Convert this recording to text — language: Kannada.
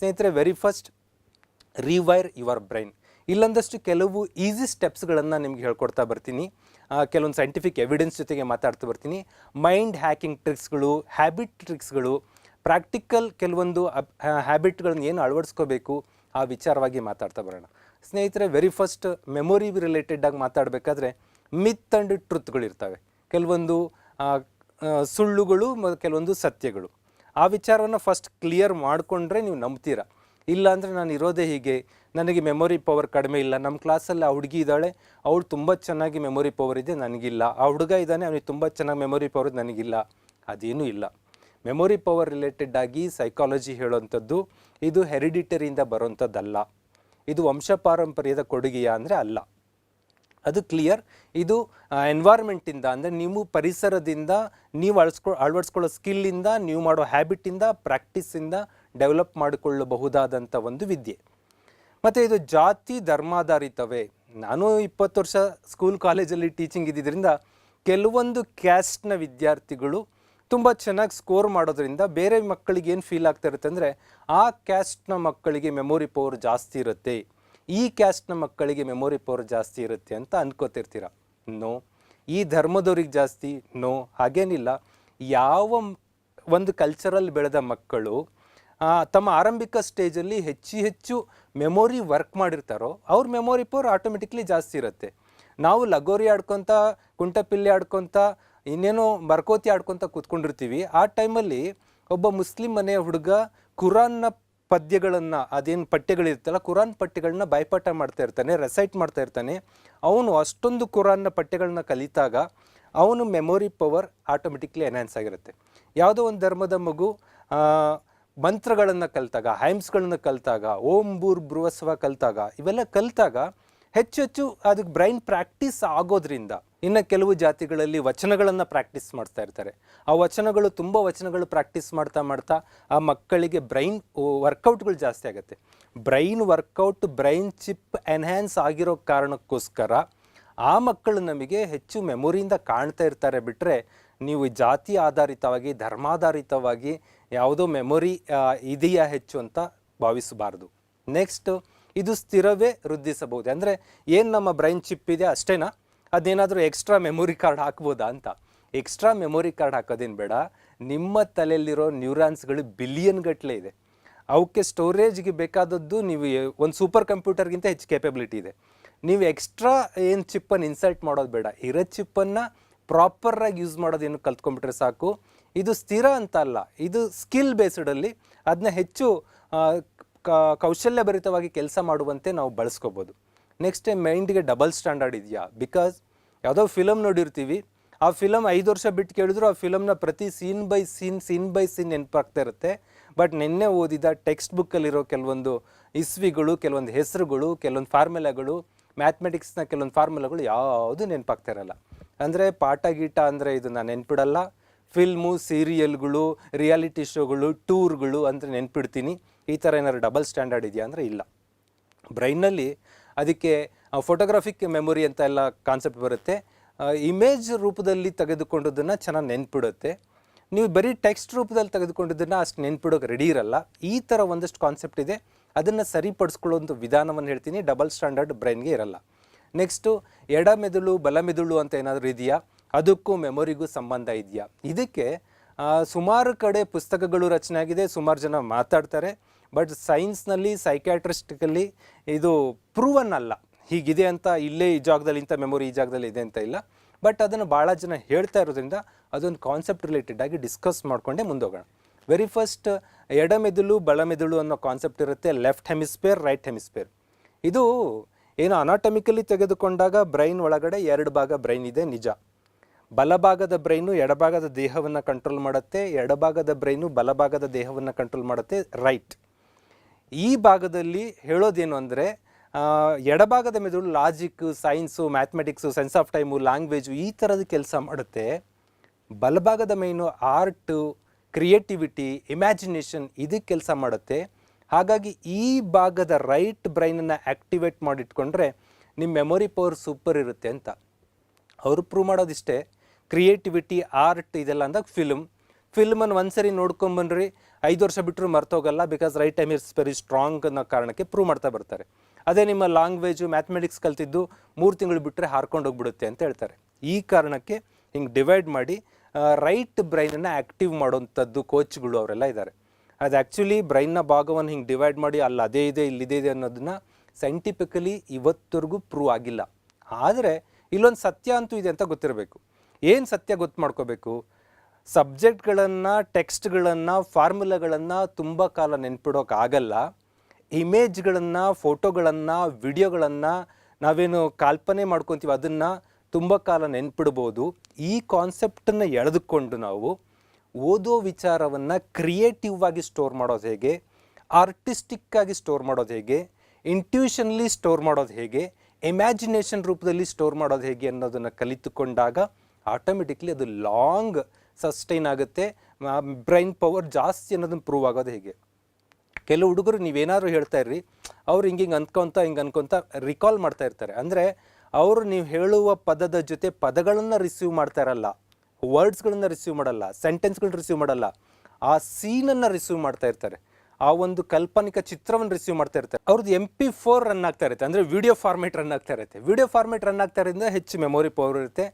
ಸ್ನೇಹಿತರೆ very first rewire your brain ಇಲ್ಲೊಂದಷ್ಟು ಕೆಲವು ಈಸಿ ಸ್ಟೆಪ್ಸ್ಗಳನ್ನು ನಿಮ್ಗೆ ಹೇಳ್ಕೊಡ್ತಾ ಬರ್ತೀನಿ. ಕೆಲವೊಂದು ಸೈಂಟಿಫಿಕ್ ಎವಿಡೆನ್ಸ್ ಜೊತೆಗೆ ಮಾತಾಡ್ತಾ ಬರ್ತೀನಿ. ಮೈಂಡ್ ಹ್ಯಾಕಿಂಗ್ ಟ್ರಿಕ್ಸ್ಗಳು ಹ್ಯಾಬಿಟ್ ಟ್ರಿಕ್ಸ್ಗಳು ಪ್ರಾಕ್ಟಿಕಲ್ ಕೆಲವೊಂದು ಹ್ಯಾಬಿಟ್ಗಳನ್ನ ಏನು ಅಳವಡಿಸ್ಕೋಬೇಕು, ಆ ವಿಚಾರವಾಗಿ ಮಾತಾಡ್ತಾ ಬರೋಣ. ಸ್ನೇಹಿತರೆ ವೆರಿ ಫಸ್ಟ್ ಮೆಮೊರಿ ರಿಲೇಟೆಡ್ ಆಗಿ ಮಾತಾಡಬೇಕಾದ್ರೆ ಮಿತ್ ಅಂಡ್ ಟ್ರುತ್ಗಳಿರ್ತವೆ ಕೆಲವೊಂದು ಸುಳ್ಳುಗಳು ಕೆಲವೊಂದು ಸತ್ಯಗಳು. ಆ ವಿಚಾರವನ್ನು ಫಸ್ಟ್ ಕ್ಲಿಯರ್ ಮಾಡಿಕೊಂಡ್ರೆ ನೀವು ನಂಬ್ತೀರಾ? ಇಲ್ಲ ಅಂದರೆ ನಾನು ಇರೋದೇ ಹೀಗೆ. ನನಗೆ ಮೆಮೊರಿ ಪವರ್ ಕಡಿಮೆ ಇಲ್ಲ. ನಮ್ಮ ಕ್ಲಾಸಲ್ಲಿ ಆ ಹುಡುಗಿ ಇದ್ದಾಳೆ. ಅವಳು ತುಂಬ ಚೆನ್ನಾಗಿ ಮೆಮೊರಿ ಪವರ್ ಇದೆ, ನನಗಿಲ್ಲ. ಆ ಹುಡುಗ ಇದ್ದಾನೆ, ಅವನಿಗೆ ತುಂಬ ಚೆನ್ನಾಗಿ ಮೆಮೊರಿ ಪವರ್ ನನಗಿಲ್ಲ. ಅದೇನೂ ಇಲ್ಲ. ಮೆಮೊರಿ ಪವರ್ ರಿಲೇಟೆಡ್ ಆಗಿ ಸೈಕಾಲಜಿ ಹೇಳುವಂಥದ್ದು, ಇದು ಹೆರಿಡಿಟರಿಯಿಂದ ಬರುವಂಥದ್ದಲ್ಲ. ಇದು ವಂಶ ಪಾರಂಪರ್ಯದ ಕೊಡುಗೆಯ ಅಂದರೆ ಅಲ್ಲ. ಅದು ಕ್ಲಿಯರ್ ಇದು ಎನ್ವೈರ್ಮೆಂಟಿಂದ ಅಂದರೆ ನೀವು ಪರಿಸರದಿಂದ, ನೀವು ಅಳಿಸ್ಕೊ, ಅಳವಡಿಸ್ಕೊಳ್ಳೋ ಸ್ಕಿಲ್ಲಿಂದ ನೀವು ಮಾಡೋ ಹ್ಯಾಬಿಟಿಂದ ಪ್ರಾಕ್ಟೀಸಿಂದ ಡೆವಲಪ್ ಮಾಡಿಕೊಳ್ಳಬಹುದಾದಂಥ ಒಂದು ವಿದ್ಯೆ. ಮತ್ತು ಇದು ಜಾತಿ ಧರ್ಮಾಧಾರಿತವೇ? ನಾನು ಇಪ್ಪತ್ತು ವರ್ಷ ಸ್ಕೂಲ್ ಕಾಲೇಜಲ್ಲಿ ಟೀಚಿಂಗ್ ಇದ್ದಿದ್ದರಿಂದ ಕೆಲವೊಂದು ಕ್ಯಾಸ್ಟ್ನ ವಿದ್ಯಾರ್ಥಿಗಳು ತುಂಬ ಚೆನ್ನಾಗಿ ಸ್ಕೋರ್ ಮಾಡೋದ್ರಿಂದ ಬೇರೆ ಮಕ್ಕಳಿಗೆ ಏನು ಫೀಲ್ ಆಗ್ತಾ ಇರುತ್ತೆ ಅಂದರೆ, ಆ ಕ್ಯಾಸ್ಟ್ನ ಮಕ್ಕಳಿಗೆ ಮೆಮೊರಿ ಪವರ್ ಜಾಸ್ತಿ ಇರುತ್ತೆ. ಈ ಕ್ಯಾಸ್ಟ್ನ ಮಕ್ಕಳಿಗೆ ಮೆಮೊರಿ ಪವರ್ ಜಾಸ್ತಿ ಇರುತ್ತೆ ಅಂತ ಅನ್ಕೋತಿರ್ತೀರ. ನೋ. ಈ ಧರ್ಮದವ್ರಿಗೆ ಜಾಸ್ತಿ, ನೋ. ಹಾಗೇನಿಲ್ಲ. ಯಾವ ಒಂದು ಕಲ್ಚರಲ್ಲಿ ಬೆಳೆದ ಮಕ್ಕಳು ತಮ್ಮ ಆರಂಭಿಕ ಸ್ಟೇಜಲ್ಲಿ ಹೆಚ್ಚು ಹೆಚ್ಚು ಮೆಮೊರಿ ವರ್ಕ್ ಮಾಡಿರ್ತಾರೋ, ಅವ್ರ ಮೆಮೊರಿ ಪವರ್ ಆಟೋಮೆಟಿಕ್ಲಿ ಜಾಸ್ತಿ ಇರುತ್ತೆ. ನಾವು ಲಗೋರಿ ಆಡ್ಕೊತ, ಕುಂಟಪಿಲ್ಲಿ ಆಡ್ಕೊತ, ಇನ್ನೇನೋ ಬರ್ಕೋತಿ ಆಡ್ಕೊತ ಕೂತ್ಕೊಂಡಿರ್ತೀವಿ. ಆ ಟೈಮಲ್ಲಿ ಒಬ್ಬ ಮುಸ್ಲಿಂ ಮನೆಯ ಹುಡುಗ ಕುರಾನ್ನ ಪದ್ಯಗಳನ್ನು, ಅದೇನು ಪಠ್ಯಗಳಿರ್ತಲ್ಲ, ಕುರಾನ್ ಪಠ್ಯಗಳನ್ನ ಬಾಯ್ಪಾಠ ಮಾಡ್ತಾ ಇರ್ತಾನೆ, ರೆಸೈಟ್ ಮಾಡ್ತಾ ಇರ್ತಾನೆ. ಅವನು ಅಷ್ಟೊಂದು ಕುರಾನ್ನ ಪಠ್ಯಗಳನ್ನ ಕಲಿತಾಗ ಅವನು ಮೆಮೊರಿ ಪವರ್ ಆಟೋಮೆಟಿಕ್ಲಿ ಎನ್ಹ್ಯಾನ್ಸ್ ಆಗಿರುತ್ತೆ. ಯಾವುದೋ ಒಂದು ಧರ್ಮದ ಮಗು ಮಂತ್ರಗಳನ್ನು ಕಲಿತಾಗ, ಹೈಮ್ಸ್ಗಳನ್ನ ಕಲಿತಾಗ, ಓಂ ಬೂರ್ ಬೃಹಸ್ವ ಕಲಿತಾಗ, ಇವೆಲ್ಲ ಕಲಿತಾಗ ಹೆಚ್ಚು ಹೆಚ್ಚು ಅದಕ್ಕೆ ಬ್ರೈನ್ ಪ್ರಾಕ್ಟೀಸ್ ಆಗೋದ್ರಿಂದ ಇನ್ನು ಕೆಲವು ಜಾತಿಗಳಲ್ಲಿ ವಚನಗಳನ್ನು ಪ್ರಾಕ್ಟೀಸ್ ಮಾಡ್ತಾ ಇರ್ತಾರೆ. ಆ ವಚನಗಳು ತುಂಬ ವಚನಗಳು ಪ್ರಾಕ್ಟೀಸ್ ಮಾಡ್ತಾ ಮಾಡ್ತಾ ಆ ಮಕ್ಕಳಿಗೆ ಬ್ರೈನ್ ವರ್ಕೌಟ್ಗಳು ಜಾಸ್ತಿ ಆಗುತ್ತೆ. Brain workout brain chip enhance ಆಗಿರೋ ಕಾರಣಕ್ಕೋಸ್ಕರ ಆ ಮಕ್ಕಳು ನಮಗೆ ಹೆಚ್ಚು ಮೆಮೊರಿಯಿಂದ ಕಾಣ್ತಾ ಇರ್ತಾರೆ ಬಿಟ್ಟರೆ ನೀವು ಜಾತಿ ಆಧಾರಿತವಾಗಿ, ಧರ್ಮಾಧಾರಿತವಾಗಿ ಯಾವುದೋ ಮೆಮೊರಿ ಇದೆಯಾ ಹೆಚ್ಚು ಅಂತ ಭಾವಿಸಬಾರ್ದು. ನೆಕ್ಸ್ಟ್ ಇದು ಸ್ಥಿರವೇ ವೃದ್ಧಿಸಬಹುದು. ಅಂದರೆ ಏನು ನಮ್ಮ ಬ್ರೈನ್ ಚಿಪ್ ಇದೆ ಅಷ್ಟೇನಾ? ಅದೇನಾದರೂ ಎಕ್ಸ್ಟ್ರಾ ಮೆಮೊರಿ ಕಾರ್ಡ್ ಹಾಕ್ಬೋದಾ ಅಂತ? ಎಕ್ಸ್ಟ್ರಾ ಮೆಮೊರಿ ಕಾರ್ಡ್ ಹಾಕೋದೇನು ಬೇಡ. ನಿಮ್ಮ ತಲೆಯಲ್ಲಿರೋ ನ್ಯೂರಾನ್ಸ್ಗಳು ಬಿಲಿಯನ್ ಗಟ್ಟಲೆ ಇದೆ. ಅವಕ್ಕೆ ಸ್ಟೋರೇಜ್ಗೆ ಬೇಕಾದದ್ದು ನೀವು ಒಂದು ಸೂಪರ್ ಕಂಪ್ಯೂಟರ್ಗಿಂತ ಹೆಚ್ಚು ಕೇಪಬಿಲಿಟಿ ಇದೆ. ನೀವು ಎಕ್ಸ್ಟ್ರಾ ಏನು ಚಿಪ್ಪನ್ನು ಇನ್ಸರ್ಟ್ ಮಾಡೋದು ಬೇಡ. ಇರೋ ಚಿಪ್ಪನ್ನು ಪ್ರಾಪರಾಗಿ ಯೂಸ್ ಮಾಡೋದೇನು ಕಲ್ತ್ಕೊಂಡ್ಬಿಟ್ರೆ ಸಾಕು. ಇದು ಸ್ಥಿರ ಅಂತ ಅಲ್ಲ. ಇದು ಸ್ಕಿಲ್ ಬೇಸ್ಡಲ್ಲಿ ಅದನ್ನ ಹೆಚ್ಚು ಕೌಶಲ್ಯಭರಿತವಾಗಿ ಕೆಲಸ ಮಾಡುವಂತೆ ನಾವು ಬಳಸ್ಕೋಬೋದು. ನೆಕ್ಸ್ಟ್ ಟೈಮ್ ಮೈಂಡ್ಗೆ ಡಬಲ್ ಸ್ಟ್ಯಾಂಡರ್ಡ್ ಇದೆಯಾ? ಬಿಕಾಸ್ ಯಾವುದೋ ಫಿಲಮ್ ನೋಡಿರ್ತೀವಿ, ಆ ಫಿಲಮ್ ಐದು ವರ್ಷ ಬಿಟ್ಟು ಕೇಳಿದ್ರು ಆ ಫಿಲಮ್ನ ಪ್ರತಿ scene by scene scene by scene ನೆನಪಾಗ್ತಾ ಇರುತ್ತೆ. ಬಟ್ ನಿನ್ನೆ ಓದಿದ ಟೆಕ್ಸ್ಟ್ ಬುಕ್ಕಲ್ಲಿರೋ ಕೆಲವೊಂದು ಇಸ್ವಿಗಳು, ಕೆಲವೊಂದು ಹೆಸರುಗಳು, ಕೆಲವೊಂದು ಫಾರ್ಮುಲಾಗಳು ಮ್ಯಾಥ್ಮೆಟಿಕ್ಸ್ನ ಕೆಲವೊಂದು ಫಾರ್ಮುಲಾಗಳು ಯಾವುದು ನೆನಪಾಗ್ತಾ ಇರಲ್ಲ. ಅಂದರೆ ಪಾಠ ಗೀಟ ಅಂದರೆ ಇದು ನಾನು ನೆನ್ಪಿಡಲ್ಲ. ಫಿಲ್ಮು ಸೀರಿಯಲ್ಗಳು ರಿಯಾಲಿಟಿ ಶೋಗಳು ಟೂರ್ಗಳು ಅಂದರೆ ನೆನ್ಪಿಡ್ತೀನಿ. ಈ ಥರ ಏನಾದ್ರು ಡಬಲ್ ಸ್ಟ್ಯಾಂಡರ್ಡ್ ಇದೆಯಾ ಅಂದರೆ ಇಲ್ಲ. ಬ್ರೈನಲ್ಲಿ ಅದಕ್ಕೆ ಫೋಟೋಗ್ರಾಫಿಕ್ ಮೆಮೊರಿ ಅಂತ ಎಲ್ಲ ಕಾನ್ಸೆಪ್ಟ್ ಬರುತ್ತೆ. ಇಮೇಜ್ ರೂಪದಲ್ಲಿ ತೆಗೆದುಕೊಂಡದನ್ನು ಚೆನ್ನಾಗಿ ನೆನ್ಪಿಡುತ್ತೆ. ನೀವು ಬರೀ ಟೆಕ್ಸ್ಟ್ ರೂಪದಲ್ಲಿ ತೆಗೆದುಕೊಂಡಿದ್ದನ್ನು ಅಷ್ಟು ನೆನ್ಪಿಡೋಕೆ ರೆಡಿ ಇರಲ್ಲ. ಈ ಥರ ಒಂದಷ್ಟು ಕಾನ್ಸೆಪ್ಟ್ ಇದೆ. ಅದನ್ನು ಸರಿಪಡಿಸ್ಕೊಳ್ಳೋಂಥ ವಿಧಾನವನ್ನು ಹೇಳ್ತೀನಿ. ಡಬಲ್ ಸ್ಟ್ಯಾಂಡರ್ಡ್ ಬ್ರೈನ್ಗೆ ಇರಲ್ಲ. ನೆಕ್ಸ್ಟು ಎಡ ಮೆದುಳು, ಬಲ ಮೆದುಳು ಅಂತ ಏನಾದರೂ ಇದೆಯಾ? ಅದಕ್ಕೂ ಮೆಮೊರಿಗೂ ಸಂಬಂಧ ಇದೆಯಾ? ಇದಕ್ಕೆ ಸುಮಾರು ಕಡೆ ಪುಸ್ತಕಗಳು ರಚನೆ ಆಗಿದೆ. ಸುಮಾರು ಜನ ಮಾತಾಡ್ತಾರೆ. ಬಟ್ ಸೈನ್ಸ್ನಲ್ಲಿ ಸೈಕ್ಯಾಟ್ರಿಸ್ಟಿಕಲ್ಲಿ ಇದು ಪ್ರೂವನ್ ಅಲ್ಲ. ಹೀಗಿದೆ ಅಂತ ಇಲ್ಲೇ ಈ ಜಾಗದಲ್ಲಿ, ಇಂಥ ಮೆಮೊರಿ ಈ ಜಾಗದಲ್ಲಿ ಇದೆ ಅಂತ ಇಲ್ಲ. ಬಟ್ ಅದನ್ನು ಭಾಳ ಜನ ಹೇಳ್ತಾ ಇರೋದ್ರಿಂದ ಅದೊಂದು ಕಾನ್ಸೆಪ್ಟ್ ರಿಲೇಟೆಡ್ ಆಗಿ ಡಿಸ್ಕಸ್ ಮಾಡಿಕೊಂಡೇ ಮುಂದೋಗೋಣ. ವೆರಿ ಫಸ್ಟ್ ಎಡ ಮೆದುಳು ಬಲ ಮೆದುಳು ಅನ್ನೋ ಕಾನ್ಸೆಪ್ಟ್ ಇರುತ್ತೆ ಲೆಫ್ಟ್ ಹೆಮಿಸ್ಪೇರ್ ರೈಟ್ ಹೆಮಿಸ್ಪೇರ್ ಇದು ಏನು ಅನಾಟಮಿಕಲಿ ತೆಗೆದುಕೊಂಡಾಗ ಬ್ರೈನ್ ಒಳಗಡೆ ಎರಡು ಭಾಗ ಬ್ರೈನ್ ಇದೆ, ನಿಜ. ಬಲಭಾಗದ ಬ್ರೈನು ಎಡಭಾಗದ ದೇಹವನ್ನು ಕಂಟ್ರೋಲ್ ಮಾಡುತ್ತೆ, ಎಡಭಾಗದ ಬ್ರೈನು ಬಲಭಾಗದ ದೇಹವನ್ನು ಕಂಟ್ರೋಲ್ ಮಾಡುತ್ತೆ ರೈಟ್ ಈ ಭಾಗದಲ್ಲಿ ಹೇಳೋದೇನು ಅಂದರೆ ಎಡಭಾಗದ ಮೆದುಳು logic science mathematics sense of time language ಈ ಥರದ ಕೆಲಸ ಮಾಡುತ್ತೆ. ಬಲಭಾಗದ ಮೈನು ಆರ್ಟು ಕ್ರಿಯೇಟಿವಿಟಿ ಇಮ್ಯಾಜಿನೇಷನ್ ಇದಕ್ಕೆ ಕೆಲಸ ಮಾಡುತ್ತೆ. ಹಾಗಾಗಿ ಈ ಭಾಗದ ರೈಟ್ ಬ್ರೈನನ್ನು ಆ್ಯಕ್ಟಿವೇಟ್ ಮಾಡಿಟ್ಕೊಂಡ್ರೆ ನಿಮ್ಮ ಮೆಮೊರಿ ಪವರ್ ಸೂಪರ್ ಇರುತ್ತೆ ಅಂತ. ಅವರು ಪ್ರೂವ್ ಮಾಡೋದಿಷ್ಟೇ. ಕ್ರಿಯೇಟಿವಿಟಿ ಆರ್ಟ್ ಇದೆಲ್ಲ ಅಂದಾಗ ಫಿಲ್ಮ್ ಫಿಲ್ಮನ್ನು ಒಂದ್ಸರಿ ನೋಡ್ಕೊಂಬನ್ರಿ ಐದು ವರ್ಷ ಬಿಟ್ಟರು ಮರ್ತೋಗಲ್ಲ because right time is very strong ಅನ್ನೋ ಕಾರಣಕ್ಕೆ ಪ್ರೂವ್ ಮಾಡ್ತಾ ಬರ್ತಾರೆ. ಅದೇ ನಿಮ್ಮ ಲಾಂಗ್ವೇಜು ಮ್ಯಾಥಮೆಟಿಕ್ಸ್ ಕಲ್ತಿದ್ದು ಮೂರು ತಿಂಗಳು ಬಿಟ್ಟರೆ ಹಾರ್ಕೊಂಡು ಹೋಗ್ಬಿಡುತ್ತೆ ಅಂತ ಹೇಳ್ತಾರೆ. ಈ ಕಾರಣಕ್ಕೆ ಹಿಂಗೆ ಡಿವೈಡ್ ಮಾಡಿ ರೈಟ್ ಬ್ರೈನನ್ನು ಆ್ಯಕ್ಟಿವ್ ಮಾಡೋವಂಥದ್ದು ಕೋಚ್ಗಳು ಅವರೆಲ್ಲ ಇದ್ದಾರೆ. ಅದು ಆ್ಯಕ್ಚುಲಿ ಬ್ರೈನ್ನ ಭಾಗವನ್ನು ಹಿಂಗೆ ಡಿವೈಡ್ ಮಾಡಿ ಅಲ್ಲಿ ಅದೇ ಇದೆ ಇಲ್ಲಿದೆ ಇದೆ ಅನ್ನೋದನ್ನ ಸೈಂಟಿಫಿಕಲಿ ಇವತ್ತರೆಗೂ ಪ್ರೂವ್ ಆಗಿಲ್ಲ. ಆದರೆ ಇಲ್ಲೊಂದು ಸತ್ಯ ಅಂತೂ ಇದೆ ಅಂತ ಗೊತ್ತಿರಬೇಕು. ಏನು ಸತ್ಯ ಗೊತ್ತು ಮಾಡ್ಕೋಬೇಕು? ಸಬ್ಜೆಕ್ಟ್ಗಳನ್ನು, ಟೆಕ್ಸ್ಟ್ಗಳನ್ನು, ಫಾರ್ಮುಲಾಗಳನ್ನು ತುಂಬ ಕಾಲ ನೆನ್ಪಿಡೋಕ್ಕಾಗಲ್ಲ ಇಮೇಜ್ಗಳನ್ನು, ಫೋಟೋಗಳನ್ನು, ವಿಡಿಯೋಗಳನ್ನು ನಾವೇನು ಕಲ್ಪನೆ ಮಾಡ್ಕೊತೀವಿ ಅದನ್ನು ತುಂಬ ಕಾಲ ನೆನ್ಪಿಡ್ಬೋದು. ಈ ಕಾನ್ಸೆಪ್ಟನ್ನು ಎಳೆದುಕೊಂಡು ನಾವು ಓದೋ ವಿಚಾರವನ್ನು ಕ್ರಿಯೇಟಿವ್ ಆಗಿ ಸ್ಟೋರ್ ಮಾಡೋದು ಹೇಗೆ ಆರ್ಟಿಸ್ಟಿಕ್ಕಾಗಿ ಸ್ಟೋರ್ ಮಾಡೋದು ಹೇಗೆ, ಇಂಟ್ಯೂಷನ್ಲಿ ಸ್ಟೋರ್ ಮಾಡೋದು ಹೇಗೆ, ಇಮ್ಯಾಜಿನೇಷನ್ ರೂಪದಲ್ಲಿ ಸ್ಟೋರ್ ಮಾಡೋದು ಹೇಗೆ ಅನ್ನೋದನ್ನು ಕಲಿತುಕೊಂಡಾಗ ಆಟೋಮೆಟಿಕ್ಲಿ ಅದು ಲಾಂಗ್ ಸಸ್ಟೈನ್ ಆಗುತ್ತೆ. ಬ್ರೈನ್ ಪವರ್ ಜಾಸ್ತಿ ಅನ್ನೋದನ್ನು ಪ್ರೂವ್ ಆಗೋದು ಹೇಗೆ. ಕೆಲವು ಹುಡುಗರು ನೀವೇನಾದ್ರು ಹೇಳ್ತಾ ಇರ್ರಿ, ಅವ್ರು ಹಿಂಗೆ ಹಿಂಗೆ ಅಂದ್ಕೊಂತ, ಹಿಂಗೆ ಅನ್ಕೊಂತ ರಿಕಾಲ್ ಮಾಡ್ತಾ ಇರ್ತಾರೆ. ಅಂದರೆ ಅವರು ನೀವು ಹೇಳುವ ಪದದ ಜೊತೆ ಪದಗಳನ್ನು ರಿಸೀವ್ ಮಾಡ್ತಾ ಇರಲ್ಲ. ವರ್ಡ್ಸ್ಗಳನ್ನ ರಿಸೀವ್ ಮಾಡಲ್ಲ. ಸೆಂಟೆನ್ಸ್ಗಳನ್ನ ರಿಸೀವ್ ಮಾಡಲ್ಲ. ಆ ಸೀನನ್ನು ರಿಸೀವ್ ಮಾಡ್ತಾ ಇರ್ತಾರೆ. ಆ ಒಂದು ಕಾಲ್ಪನಿಕ ಚಿತ್ರವನ್ನು ರಿಸೀವ್ ಮಾಡ್ತಾ ಇರ್ತಾರೆ. ಅವ್ರದ್ದು ಎಂ ಪಿ ಫೋರ್ ರನ್ ಆಗ್ತಾ ಇರುತ್ತೆ. ಅಂದರೆ ವಿಡಿಯೋ ಫಾರ್ಮೇಟ್ ರನ್ ಆಗ್ತಾ ಇರುತ್ತೆ. ವಿಡಿಯೋ ಫಾರ್ಮೇಟ್ ರನ್ ಆಗ್ತಾ ಇರೋದ್ರಿಂದ ಹೆಚ್ಚು ಮೆಮೊರಿ ಪವರ್ ಇರುತ್ತೆ.